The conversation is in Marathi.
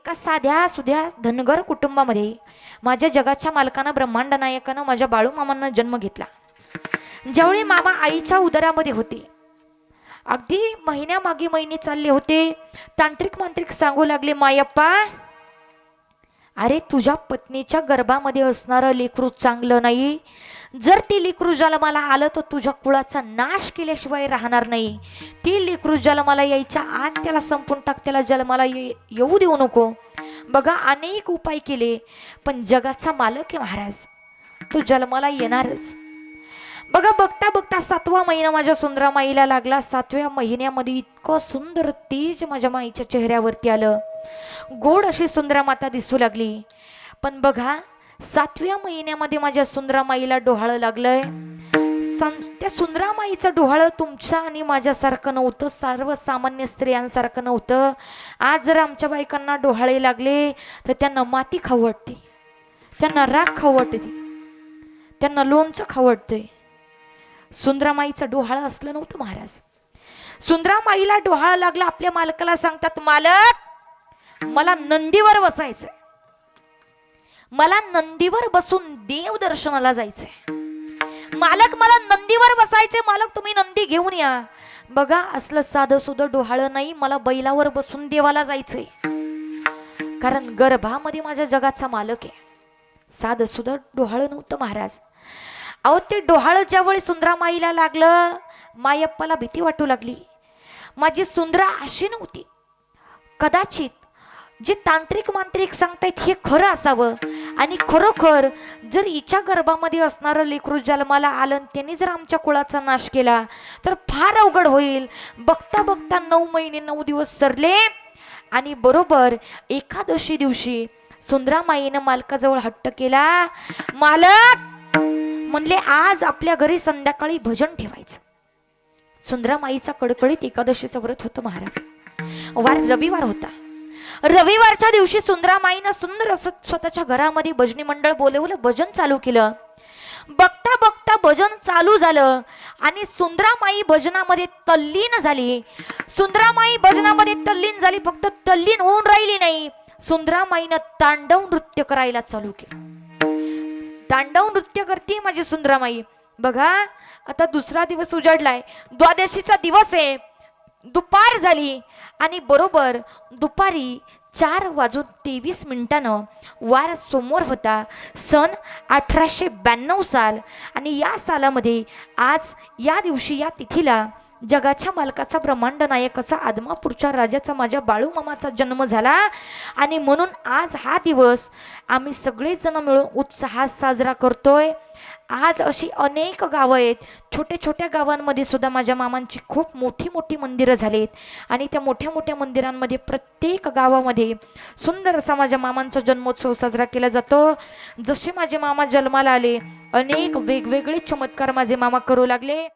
एका साध्या सुध्या धनगर कुटुंबामध्ये माझ्या जगाच्या मालकानं ब्रह्मांड नायकानं माझ्या बाळू मामांना जन्म घेतला. ज्यावेळी मामा आईच्या उदरामध्ये होते अगदी महिन्यामागे महिने चालले होते तांत्रिक मांत्रिक सांगू लागले मायप्पा अरे तुझ्या पत्नीच्या गर्भामध्ये असणारं लेकरू चांगलं नाही जर ती लेकरू जलमाला आलं तर तुझ्या कुळाचा नाश केल्याशिवाय राहणार नाही. ती लेकरू जन्माला यायच्या आत त्याला संपून टाक त्याला जन्माला ये येऊ देऊ नको. बघा अनेक उपाय केले पण जगाचा मालक आहे महाराज. तो जन्माला येणारच. बघा बघता बघता सातवा महिना माझ्या सुंदरा माईला लागला. सातव्या महिन्यामध्ये इतकं सुंदर तेज माझ्या माईच्या चेहऱ्यावरती आलं. गोड अशी सुंदरा माता दिसू लागली. पण बघा सातव्या महिन्यामध्ये माझ्या सुंदरामाईला डोहाळं लागलंय. त्या सुंदरामाईचं डोहाळं तुमच्या आणि माझ्यासारखं नव्हतं. सर्वसामान्य स्त्रियांसारखं नव्हतं. आज जर आमच्या बायकांना डोहाळे लागले तर त्यांना माती खवटते त्यांना राख खाऊ त्यांना लोणचं खाऊ सुंदरामाईचं डोहाळं असलं नव्हतं महाराज. सुंदरामाईला डोहाळं लागलं आपल्या मालकाला सांगतात मालक मला नंदीवर बसायचं मला नंदीवर बसून देव दर्शनाला जायचंय. मालक मला नंदीवर बसायचे मालक तुम्ही नंदी घेऊन या. बघा असलं साधं सुधं डोहाळं नाही मला बैलावर बसून देवाला जायचंय. कारण गर्भामध्ये माझ्या जगाचा मालक आहे. साधं सुधं डोहाळं नव्हतं महाराज. अहो ते डोहाळं ज्यावेळी सुंदरामाईला लागलं मायप्पाला भीती वाटू लागली. माझी सुंदरा अशी नव्हती. कदाचित जे तांत्रिक मांत्रिक सांगतायत हे खरं असावं. आणि खरोखर जर हिच्या गर्भामध्ये असणारं लेकरू जन्माला आलं आणि त्यांनी जर आमच्या कुळाचा नाश केला तर फार अवघड होईल. बघता बघता नऊ महिने नऊ दिवस सरले आणि बरोबर एकादशी दिवशी सुंदरामाईनं मालकाजवळ हट्ट केला. मालक म्हणले आज आपल्या घरी संध्याकाळी भजन ठेवायचं. सुंदरामाईचा कडकडीत एकादशीचं व्रत होतं महाराज. वार रविवार होता. रविवारच्या दिवशी सुंदरामाईनं सुंदर असं स्वतःच्या घरामध्ये भजनी मंडळ बोलवलं भजन चालू केलं. बघता बघता भजन चालू झालं आणि सुंदरामाई भजनामध्ये तल्लीन झाली. सुंदरामाई भजनामध्ये तल्लीन झाली फक्त तल्लीन होऊन राहिली नाही. सुंदरामाईनं तांडव नृत्य करायला चालू केलं. तांडव नृत्य करते माझी सुंदरामाई. बघा आता दुसरा दिवस उजाडलाय. द्वादशीचा दिवस आहे. दुपार झाली. आणि बरोबर दुपारी चार वाजून तेवीस मिनिटानं वार समोर होता. सन अठराशे ब्याण्णव साल. आणि या सालामध्ये आज या दिवशी या तिथीला जगाच्या मालकाचा ब्रह्मांड नायकाचा आदमापूरच्या राजाचा माझ्या बाळूमामाचा जन्म झाला. आणि म्हणून आज हा दिवस आम्ही सगळेजण मिळून उत्साहात साजरा करतोय. आज अशी अनेक गावं आहेत. छोट्या छोट्या गावांमध्ये सुद्धा माझ्या मामांची खूप मोठी मोठी मंदिरं झालीत. आणि त्या मोठ्या मोठ्या मंदिरांमध्ये प्रत्येक गावामध्ये सुंदर असा माझ्या मामांचा जन्मोत्सव साजरा केला जातो. जसे माझे मामा जन्माला आले अनेक वेगवेगळे चमत्कार माझे मामा करू लागले.